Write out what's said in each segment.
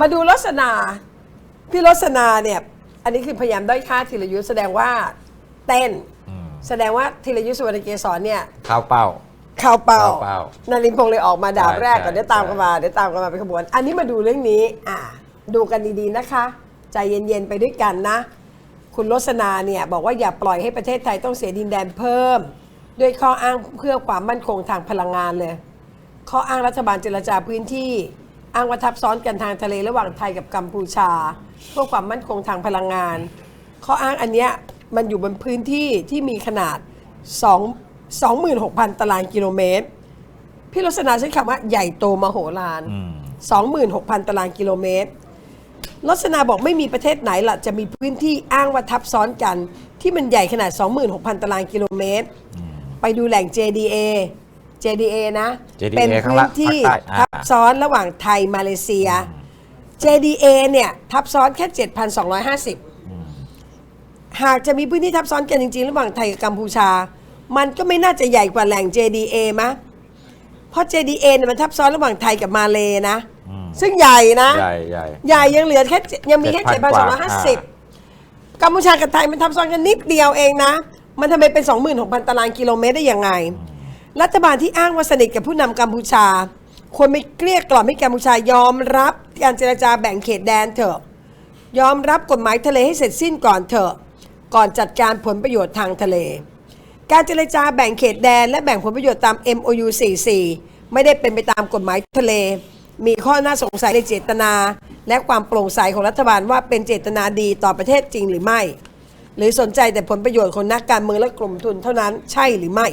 มาดูลักษณะพี่ลักษณะเนี่ย อันนี้คือพยายามด้อยค่าธีรยุทธ์แสดงว่าเต้น อืมแสดงว่าธีรยุทธ์สุวรรณเกษรเนี่ยเข้าเป้าเข้าเป้าเข้าเป้านารินพงษ์เลยออกมาดาบใช่แรกก่อนใช่ เดี๋ยวตามกันมาเดี๋ยวตามกันมาเป็นขบวน อันนี้มาดูเรื่องนี้อ่าดูกันดีๆนะคะ ใจเย็นๆไปด้วยกันนะ คุณรสนาเนี่ยบอกว่าอย่าปล่อยให้ประเทศไทยต้องเสียดินแดนเพิ่ม ด้วยข้ออ้างเพื่อความมั่นคงทางพลังงานเลย ข้ออ้างรัฐบาลเจรจาพื้นที่ อ้างว่าทับซ้อนกันทางทะเลระหว่างไทยกับกัมพูชาเพื่อความมั่นคงทางพลังงาน ข้ออ้างอันเนี้ยมันอยู่บนพื้นที่ที่มีขนาด 2 26,000 ตารางกิโลเมตร พี่ลักษณะใช้คำว่าใหญ่โตมโหฬาร อืม 26,000 ตารางกิโลเมตรลักษณะบอกไม่มีประเทศไหนล่ะ จะมีพื้นที่อ้างว่าทับซ้อนกัน ที่มันใหญ่ขนาด 26,000 ตารางกิโลเมตร ไปดูแหล่ง JDA JDA นะ JDA เป็นข้างพื้ล่างนที่ภาคใต้อ่า ทับซ้อนระหว่างไทยมาเลเซีย JDA เนี่ยทับซ้อนแค่ 7,250 หากจะมีพื้นที่ทับซ้อนกันจริง ๆ ระหว่างไทยกับกัมพูชา มันก็ไม่น่าจะใหญ่กว่าแหล่ง JDA มะ เพราะ JDA เนี่ยมันทับซ้อนระหว่างไทยกับมาเลนะ อืม ซึ่งใหญ่นะ ใหญ่ใหญ่ ใหญ่ยังเหลือแค่ยังมีแค่7,000กว่าอ่า7,250กัมพูชากับไทยมันทับซ้อนกันนิดเดียวเองนะ มันทำไมเป็น 26,000 ตารางกิโลเมตรได้ยังไง รัฐบาลที่อ้างว่าสนิทกับผู้นำกัมพูชา ควรไม่เกลี้ยกล่อมให้กัมพูชายอมรับการเจรจาแบ่งเขตแดนเถอะ ยอมรับกฎหมายทะเลให้เสร็จสิ้นก่อนเถอะ ก่อนจัดการผลประโยชน์ทางทะเล การเจรจาแบ่งเขตแดนและแบ่งผลประโยชน์ตาม MOU 44 ไม่ได้เป็นไปตามกฎหมายทะเล มีข้อน่าสงสัยในเจตนา และความโปร่งใสของรัฐบาลว่าเป็นเจตนาดีต่อประเทศจริงหรือไม่ หรือสนใจแต่ผลประโยชน์ของนักการเมืองและกลุ่มทุนเท่านั้นใช่หรือไม่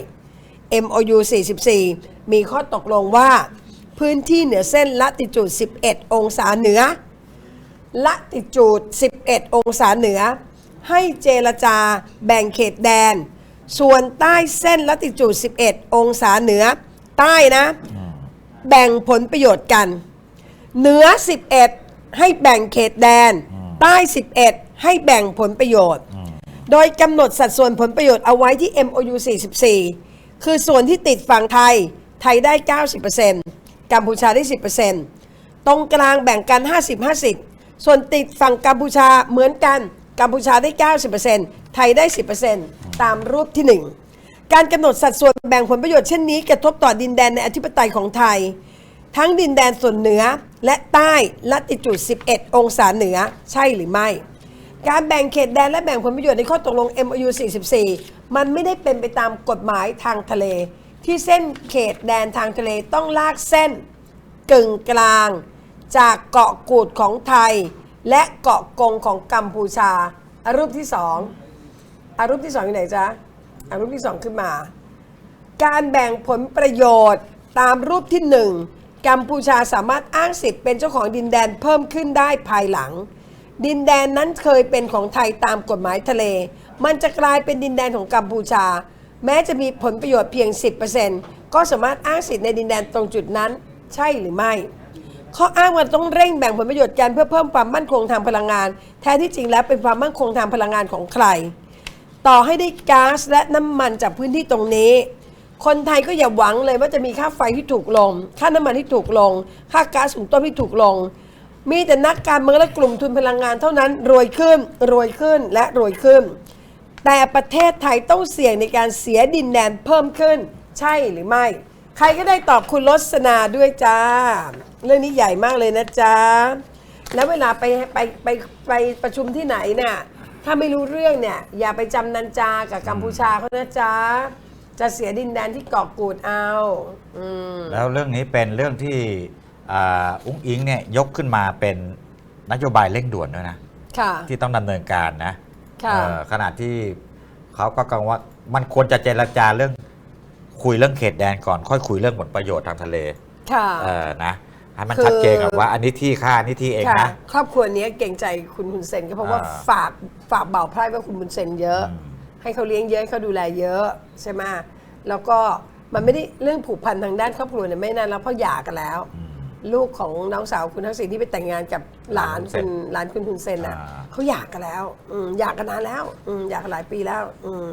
MOU 44 มีข้อตกลงว่า พื้นที่เหนือเส้นละติจูด 11 องศาเหนือละติจูด 11 องศาเหนือ ให้เจรจาแบ่งเขตแดน ส่วนใต้เส้นละติจูด 11 องศาเหนือ ใต้นะ แบ่งผลประโยชน์กัน เหนือ 11 ให้แบ่งเขตแดน ใต้ 11 ให้แบ่งผลประโยชน์ โดยกำหนดสัดส่วนผลประโยชน์เอาไว้ที่ MOU 44 คือส่วนที่ติดฝั่งไทย ไทยได้ 90%กัมพูชาได้ 10%ตรงกลางแบ่งกัน 50-50 ส่วนติดฝั่งกัมพูชาเหมือนกัน กัมพูชาได้ 90%ไทยได้ 10%ตามรูปที่ 1 การกำหนดสัดส่วนแบ่งผลประโยชน์เช่นนี้กระทบต่อดินแดนในอธิปไตยของไทย ทั้งดินแดนส่วนเหนือและใต้ละติจูด11 องศาเหนือใช่หรือไม่การแบ่งเขตแดนและแบ่งผลประโยชน์ในข้อตกลง MOU 44 มันไม่ได้เป็นไปตามกฎหมายทางทะเล ที่เส้นเขตแดนทางทะเลต้องลากเส้น กึ่งกลาง จากเกาะกูดของไทย และเกาะกงของกัมพูชาอารูปที่สองอารูปที่สองอยู่ไหนจ๊ะอารูปที่สองขึ้นมา การแบ่งผลประโยชน์ตามรูปที่หนึ่งกัมพูชาสามารถอ้างสิทธิ์เป็นเจ้าของดินแดนเพิ่มขึ้นได้ภายหลัง ดินแดนนั้นเคยเป็นของไทยตามกฎหมายทะเล มันจะกลายเป็นดินแดนของกัมพูชา แม้จะมีผลประโยชน์เพียง 10%ก็สามารถอ้างสิทธิ์ในดินแดนตรงจุดนั้น ใช่หรือไม่ข้ออ้างว่าต้องเร่งแบ่งผลประโยชน์กันเพื่อเพิ่มความมั่นคงทางพลังงาน แท้ที่จริงแล้วเป็นความมั่นคงทางพลังงานของใคร ต่อให้ได้ก๊าซและน้ำมันจากพื้นที่ตรงนี้ คนไทยก็อย่าหวังเลยว่าจะมีค่าไฟที่ถูกลง ค่าน้ำมันที่ถูกลง ค่าก๊าซหุงต้มที่ถูกลง มีแต่นักการเมืองและกลุ่มทุนพลังงานเท่านั้นรวยขึ้นรวยขึ้นและรวยขึ้น แต่ประเทศไทยต้องเสี่ยงในการเสียดินแดนเพิ่มขึ้น ใช่หรือไม่ ใครก็ได้ตอบคุณลสนาด้วยจ้า เรื่องนี้ใหญ่มากเลยนะจ๊ะแล้วเวลาไปไปไปไปประชุมที่ไหนเนี่ยถ้าไม่รู้เรื่องเนี่ยอย่าไปจำนันจากับกัมพูชาเขานะจ๊ะจะเสียดินแดนที่เกาะกูดเอาอืมแล้วเรื่องนี้เป็นเรื่องที่อ่าอุ้งอิงเนี่ยยกขึ้นมาเป็นนโยบายเร่งด่วนด้วยนะค่ะที่ต้องดำเนินการนะ ค่ะ เอ่อขณะที่เขาก็กังว่ามันควรจะเจรจาเรื่องคุยเรื่องเขตแดนก่อนค่อยคุยเรื่องผลประโยชน์ทางทะเล ค่ะ เออนะให้มันคือ ชัดเจนกับว่าอันนี้ที่ค่าอันนี้ที่เองค่ะ นะ ครอบครัวนี้เก่งใจคุณฮุนเซนก็เพราะว่าอ่า ฝากฝากเบาไพร่ว่าคุณฮุนเซนเยอะอืมให้เขาเลี้ยงเยอะให้เขาดูแลเยอะใช่ไหมแล้วก็มันไม่ได้เรื่องผูกพันทางด้านครอบครัวเนี่ยไม่นานแล้วเพราะหย่ากันแล้ว อืม ลูกของน้องสาวคุณทักษิณที่ไปแต่งงานกับหลานหลานคุณเซคุนณหลานคุณฮุนเซนอะอ่า เขาหย่ากันแล้วอืมหย่ากันนานแล้วอืมหย่ากันหลายปีแล้วอืม